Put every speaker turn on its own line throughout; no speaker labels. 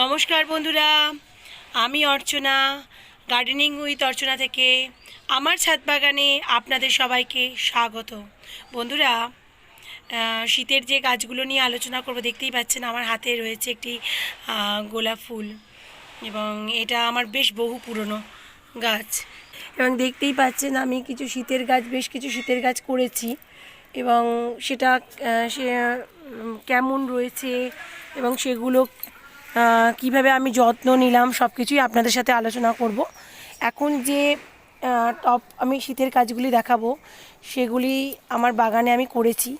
নমস্কার বন্ধুরা, আমি অর্চনা গার্ডেনিং উইথ অর্চনা থেকে আমার ছাদ বাগানে আপনাদের সবাইকে স্বাগত। বন্ধুরা শীতের যে গাছগুলো নিয়ে আলোচনা করব, দেখতেই পাচ্ছেন আমার হাতে রয়েছে একটি গোলাপ ফুল এবং এটা আমার বেশ বহু পুরনো গাছ। এবং দেখতেই পাচ্ছেন আমি কিছু শীতের গাছ, বেশ কিছু শীতের গাছ করেছি এবং সেটা সে কেমন রয়েছে এবং সেগুলো কীভাবে আমি যত্ন নিলাম সব কিছুই আপনাদের সাথে আলোচনা করব। এখন যে টপ আমি শীতের কাজগুলি দেখাবো, সেগুলি আমার বাগানে আমি করেছি।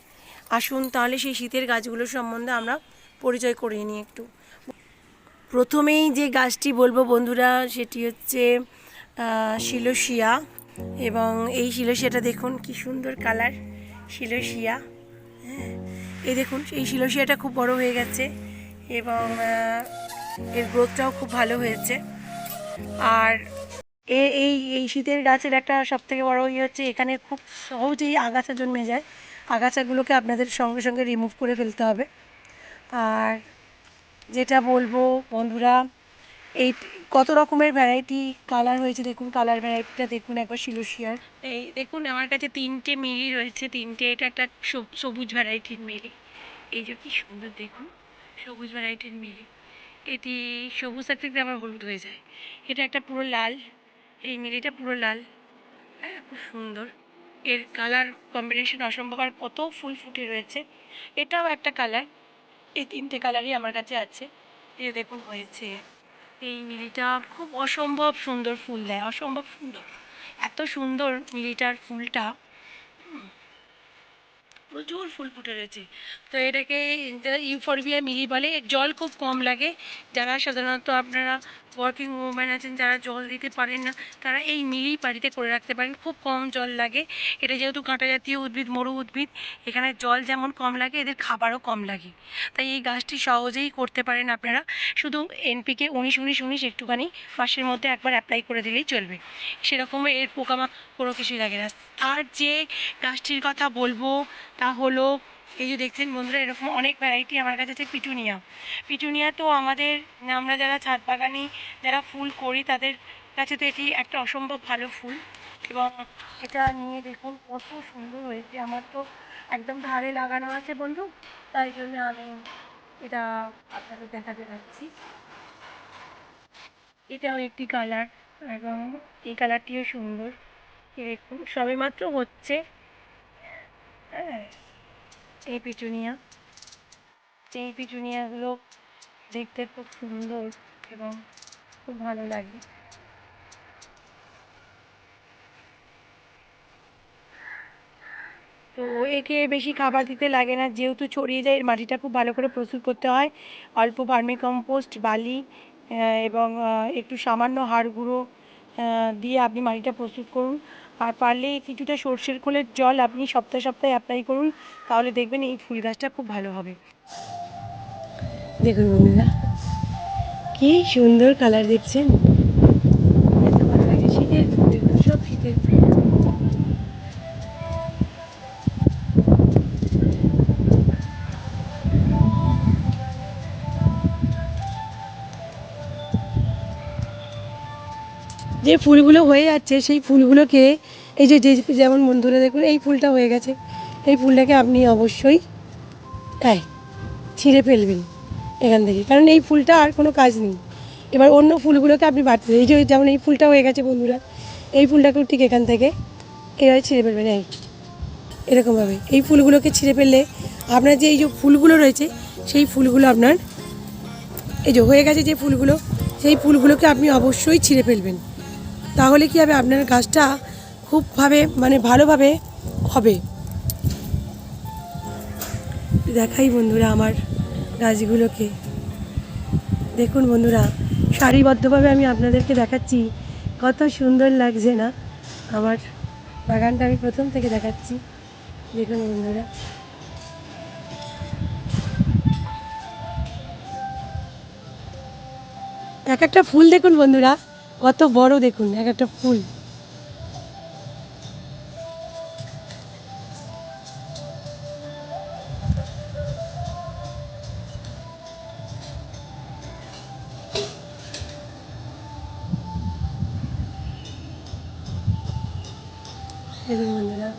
আসুন তাহলে সেই শীতের গাছগুলো সম্বন্ধে আমরা পরিচয় করিয়ে নিই একটু। প্রথমেই যে গাছটি বলব বন্ধুরা, সেটি হচ্ছে শিলোশিয়া। এবং এই শিলোশিয়াটা দেখুন, কি সুন্দর কালার শিলোশিয়া। হ্যাঁ এই দেখুন, এই শিলোশিয়াটা খুব বড় হয়ে গেছে। এবং এর গ্রোথটাও খুব ভালো হয়েছে। আর এ, এই এই শীতের গাছের একটা সব থেকে বড় ইয়ে হচ্ছে, এখানে খুব সহজেই আগাছা জন্মে যায়। আগাছাগুলোকে আপনাদের সঙ্গে সঙ্গে রিমুভ করে ফেলতে হবে। আর যেটা বলব বন্ধুরা, এই কত রকমের ভ্যারাইটি কালার হয়েছে দেখুন কালার ভ্যারাইটিটা দেখুন একবার শিলোশিয়ার। এই দেখুন, আমার কাছে তিনটে মিলি রয়েছে, তিনটে, এটা একটা সব- সবুজ ভ্যারাইটির মিলি এই যে কি সুন্দর দেখুন। সবুজ ভ্যারাইটির মিলি। এটি সবুজ থাকতে থাকতে আবার হলুদ হয়ে যায়। এটা একটা পুরো লাল, এই মিলিটা পুরো লাল। হ্যাঁ খুব সুন্দর। এর কালার কম্বিনেশন অসম্ভব আর কত ফুল ফুটে রয়েছে। এটাও একটা কালার এই তিনটে কালারই আমার কাছে আছে। যে দেখুন, হয়েছে। এই মিলিটা খুব অসম্ভব সুন্দর ফুল দেয়। অসম্ভব সুন্দর। এত সুন্দর মিলিটার ফুলটা। প্রচুর ফুল ফুটে রয়েছে। তো এটাকে ইউফরবিয়া মিলি বলে জল খুব কম লাগে। যারা সাধারণত আপনারা ওয়ার্কিং ওম্যান আছেন, যারা জল দিতে পারেন না, তারা এই মিলি বাড়িতে করে রাখতে পারেন। খুব কম জল লাগে। এটা যেহেতু কাঁটা জাতীয় উদ্ভিদ, মরু উদ্ভিদ, এখানে জল যেমন কম লাগে, এদের খাবারও কম লাগে। তাই এই গাছটি সহজেই করতে পারেন আপনারা। শুধু এনপিকে উনিশ উনিশ উনিশ একটুখানি মাসের মধ্যে একবার অ্যাপ্লাই করে দিলেই চলবে। সেরকম এর পোকামাক কোনো কিছুই লাগে না। আর যে গাছটির কথা বলব তা হলো, এই যে দেখছেন বন্ধুরা, এরকম অনেক ভ্যারাইটি আমার কাছে আছে পিটুনিয়া। পিটুনিয়া তো আমাদের, আমরা যারা ছাদ বাগানি যারা ফুল করি, তাদের কাছে তো এটি একটা অসম্ভব ভালো ফুল। এবং এটা নিয়ে দেখুন, কত সুন্দর হয়েছে। আমার তো একদম ধারে লাগানো আছে বন্ধু, তাই জন্য আমি এটা আপনাদের দেখাতে যাচ্ছি। এটাও একটি কালার এবং এই কালারটিও সুন্দর। এই দেখুন, সবেমাত্র হচ্ছে। এই পিটুনিয়া এই পিটুনিয়াগুলো দেখতে খুব সুন্দর এবং খুব ভালো লাগে। তো একে বেশি খাবার দিতে লাগে না, যেহেতু ছড়িয়ে যায়, এর মাটিটা খুব ভালো করে প্রস্তুত করতে হয়। অল্প ভার্মি কম্পোস্ট বালি এবং একটু সামান্য হাড় গুঁড়ো দিয়ে আপনি মাটিটা প্রস্তুত করুন। আর পারলে কিছুটা সর্ষের খোলের জল আপনি সপ্তাহে সপ্তাহে অ্যাপ্লাই করুন, তাহলে দেখবেন এই ফুল গাছটা খুব ভালো হবে। দেখুন বন্ধুরা, কি সুন্দর কালার দেখছেন। যে ফুলগুলো হয়ে যাচ্ছে, সেই ফুলগুলোকে এই যে যেমন বন্ধুরা দেখুন, এই ফুলটা হয়ে গেছে। এই ফুলটাকে আপনি অবশ্যই তাই ছিঁড়ে ফেলবেন এখান থেকে। কারণ এই ফুলটা আর কোনো কাজ নেই। এবার অন্য ফুলগুলোকে আপনি বাড়তে এই যে, যেমন এই ফুলটা হয়ে গেছে বন্ধুরা, এই ফুলটাকেও ঠিক এখান থেকে এভাবে ছিঁড়ে ফেলবেন, এই। এরকমভাবে এই ফুলগুলোকে ছিঁড়ে ফেললে আপনার যে, এই যে ফুলগুলো রয়েছে, সেই ফুলগুলো আপনার, এই যে হয়ে গেছে যে ফুলগুলো, সেই ফুলগুলোকে আপনি অবশ্যই ছিঁড়ে ফেলবেন। তাহলে কি হবে? আপনার গাছটা খুবভাবে মানে ভালোভাবে হবে। দেখাই বন্ধুরা আমার গাছগুলোকে দেখুন বন্ধুরা, সারিবদ্ধভাবে আমি আপনাদেরকে দেখাচ্ছি। কত সুন্দর লাগছে না? আমার বাগানটা আমি প্রথম থেকে দেখাচ্ছি। দেখুন বন্ধুরা। এক একটা ফুল দেখুন বন্ধুরা। কত বড় দেখুন এক একটা ফুল।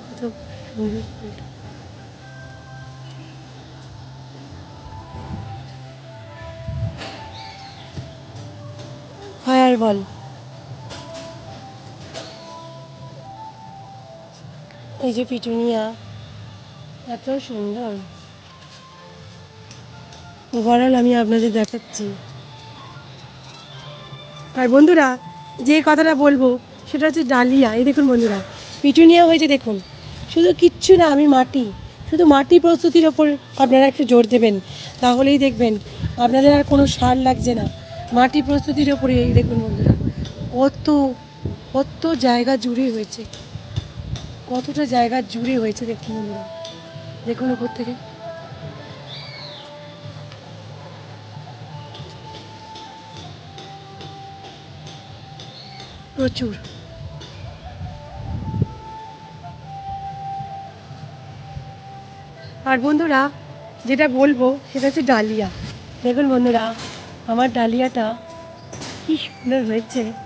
কত সুন্দর ফায়ার বল। এই যে পিটুনিয়া, এত সুন্দর। ওভারঅল আমি আপনাদের দেখাচ্ছি। আর বন্ধুরা, যে কথাটা বলব, সেটা হচ্ছে ডালিয়া। এই দেখুন বন্ধুরা, পিটুনিয়া হয়েছে দেখুন। শুধু কিচ্ছু না, আমি মাটি। শুধু মাটি প্রস্তুতির ওপর আপনারা একটু জোর দেবেন। তাহলেই দেখবেন, আপনাদের আর কোনো সার লাগছে না। মাটি প্রস্তুতির ওপরে এই দেখুন বন্ধুরা, কত কত জায়গা জুড়ে হয়েছে। কতটা জায়গা জুড়ে হয়েছে দেখুন বন্ধুরা। দেখুন ওপর থেকে। প্রচুর। আর বন্ধুরা, যেটা বলব সেটা হচ্ছে ডালিয়া। দেখুন বন্ধুরা, আমার ডালিয়াটা কি সুন্দর হয়েছে।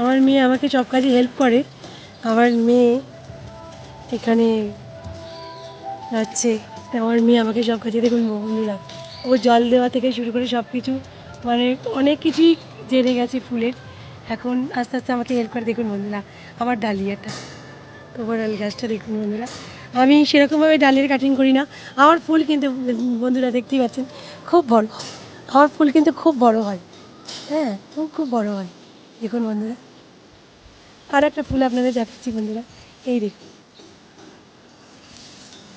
আমার মেয়ে আমাকে সব কাজে হেল্প করে। আমার মেয়ে এখানে যাচ্ছে। আমার মেয়ে আমাকে সব কাজে দেখুন বন্ধুরা ও জল দেওয়া থেকে শুরু করে সব কিছু মানে অনেক কিছুই জেনে গেছে ফুলের। এখন আস্তে আস্তে আমাকে হেল্প করে। দেখুন বন্ধুরা, আমার ডালিয়াটা। ওভারঅল গাছটা দেখুন বন্ধুরা। আমি সেরকমভাবে ডালিয়ার কাটিং করি না। আমার ফুল কিন্তু বন্ধুরা দেখতেই পাচ্ছেন, খুব বড়। আমার ফুল কিন্তু খুব বড় হয়। হ্যাঁ খুব খুব বড় হয়। দেখুন বন্ধুরা। আর একটা ফুল আপনাদের দেখাচ্ছি বন্ধুরা। এই দেখুন।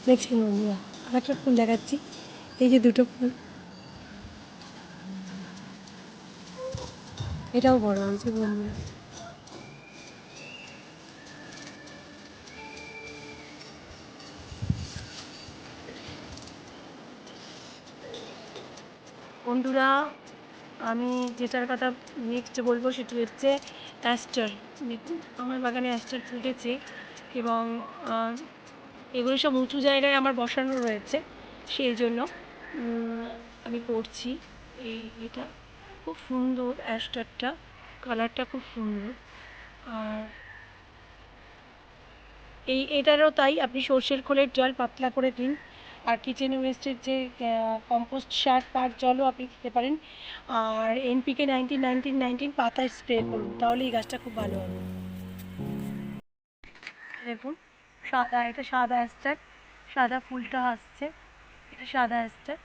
দেখছেন বন্ধুরা, আর একটা ফুল দেখাচ্ছি। এই যে দুটো ফুল। এটাও বড় হয়েছে বন্ধুরা। বন্ধুরা আমি যেটার কথা নেক্সট বলব সেটি হচ্ছে অ্যাস্টার। আমার বাগানে অ্যাস্টার ফুটেছে এবং এগুলো সব উঁচু জায়গায় আমার বসানো রয়েছে, সেই জন্য আমি করছি। এই এটা খুব সুন্দর অ্যাস্টারটা, কালারটা খুব সুন্দর। আর এই, এটারও তাই, আপনি সর্ষের খোলের জল পাতলা করে দিন। আর কিচেন ওয়েস্টের যে কম্পোস্ট সার তার জলও আপনি দিতে পারেন। আর এনপিকে নাইনটিন নাইনটিন নাইনটিন পাতায় স্প্রে করুন তাহলে এই গাছটা খুব ভালো হবে। দেখুন, সাদা, এটা সাদা অ্যাস্টার সাদা ফুলটা আসছে, এটা সাদা অ্যাস্টার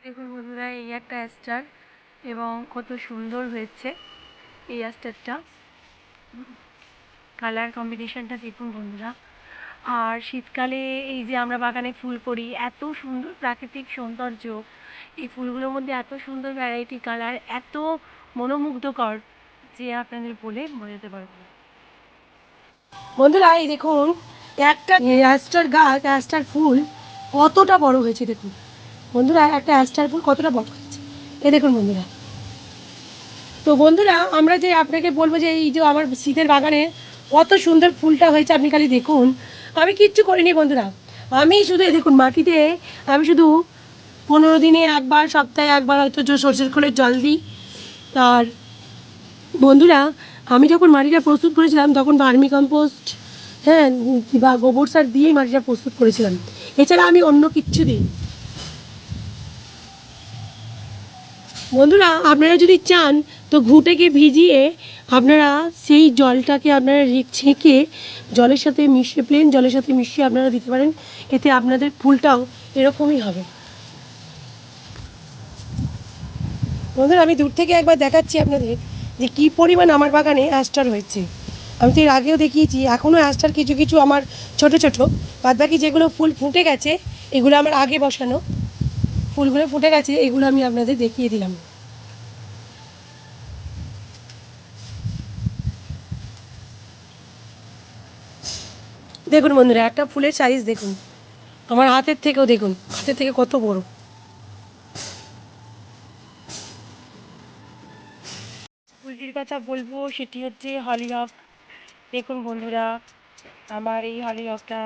দেখুন বন্ধুরা, এই একটা অ্যাস্টার এবং কত সুন্দর হয়েছে এই অ্যাস্টারটা কালার কম্বিনেশনটা দেখুন বন্ধুরা। আর শীতকালে এই যে আমরা বাগানে ফুল করি, এত সুন্দর প্রাকৃতিক সৌন্দর্য। এই ফুলগুলোর মধ্যে এত সুন্দর ভ্যারাইটি কালার এত মনোমুগ্ধকর, যে আপনাদের বলে বোঝাতে পারব। বন্ধুরা, এই দেখুন, একটা অ্যাস্টার গাছ অ্যাস্টার ফুল কতটা বড় হয়েছে দেখুন। বন্ধুরা, একটা অ্যাস্টার ফুল কতটা বড় হয়েছে। এই দেখুন বন্ধুরা। তো বন্ধুরা, আমরা যে আপনাকে বলব যে এই যে আমার শীতের বাগানে কত সুন্দর ফুলটা হয়েছে, আপনি খালি দেখুন। আমি কিচ্ছু করিনি বন্ধুরা। আমি শুধু দেখুন মাটিতে, আমি শুধু পনেরো দিনে একবার, সপ্তাহে একবার হয়তো সরষের খোলের জল দিই। আর বন্ধুরা, আমি যখন মাটিটা প্রস্তুত করেছিলাম, তখন ভার্মি কম্পোস্ট হ্যাঁ বা গোবর সার দিয়েই মাটিটা প্রস্তুত করেছিলাম। এছাড়া আমি অন্য কিচ্ছু দিই বন্ধুরা, আপনারা যদি চান, তো ঘুঁটেকে ভিজিয়ে আপনারা সেই জলটাকে আপনারা ছেঁকে জলের সাথে মিশিয়ে প্লেন জলের সাথে মিশিয়ে আপনারা দিতে পারেন। এতে আপনাদের ফুলটাও এরকমই হবে। বন্ধুরা, আমি দূর থেকে একবার দেখাচ্ছি আপনাদের যে কী পরিমাণ আমার বাগানে অ্যাস্টার হয়েছে। আমি তো এর আগেও দেখিয়েছি, এখনও অ্যাস্টার কিছু কিছু আমার ছোট ছোট। বাদবাকি যেগুলো ফুল ফুটে গেছে, এগুলো আমার আগে বসানো। ফুলগুলো ফুটে গেছে, এগুলো আমি আপনাদের দেখিয়ে দিলাম। দেখুন বন্ধুরা, একটা ফুলের সাইজ দেখুন। আমার হাতের থেকেও দেখুন, হাতের থেকে কত বড়। ফুলটির কথা বলব, সেটি হচ্ছে হলিহক দেখুন বন্ধুরা, আমার এই হলিহকটা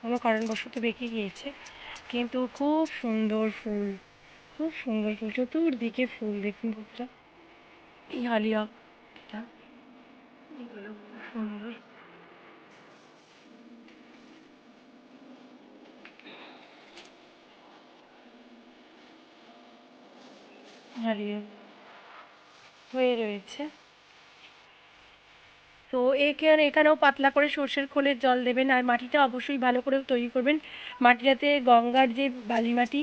কোনো কারণবশত বেঁকে গিয়েছে। কিন্তু খুব সুন্দর ফুল। খুব সুন্দর ফুল। চতুর্দিকে ফুল দেখুন বন্ধুরা। এই খুব সুন্দর। হারিয়ে হয়ে রয়েছে। তো আর এখানেও পাতলা করে সর্ষের খোলের জল দেবেন আর মাটিটা অবশ্যই ভালো করে তৈরি করবেন। মাটিটাতে গঙ্গার যে বালি মাটি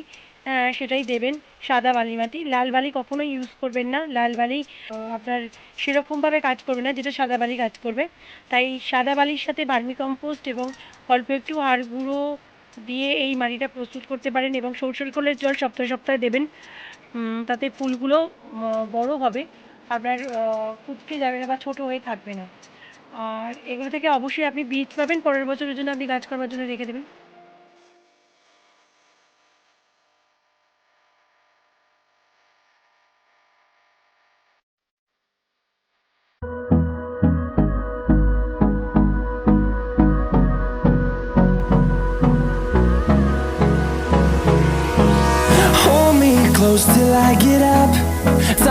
সেটাই দেবেন, সাদা বালি মাটি লাল বালি কখনোই ইউজ করবেন না। লাল বালি আপনার সেরকমভাবে কাজ করবে না যেটা সাদা বালি কাজ করবে। তাই সাদা বালির সাথে ভার্মি কম্পোস্ট এবং অল্প একটু হাড় গুঁড়ো দিয়ে এই মাটিটা প্রস্তুত করতে পারেন এবং সরষের খোলের জল সপ্তাহে সপ্তাহে দেবেন। তাতে ফুলগুলো বড় হবে। আপনার কুচকে যাবে না বা ছোটো হয়ে থাকবে না। আর এগুলো থেকে অবশ্যই আপনি বীজ পাবেন, পরের বছরের জন্য আপনি গাছ করবার জন্য রেখে দেবেন।
Till I get up.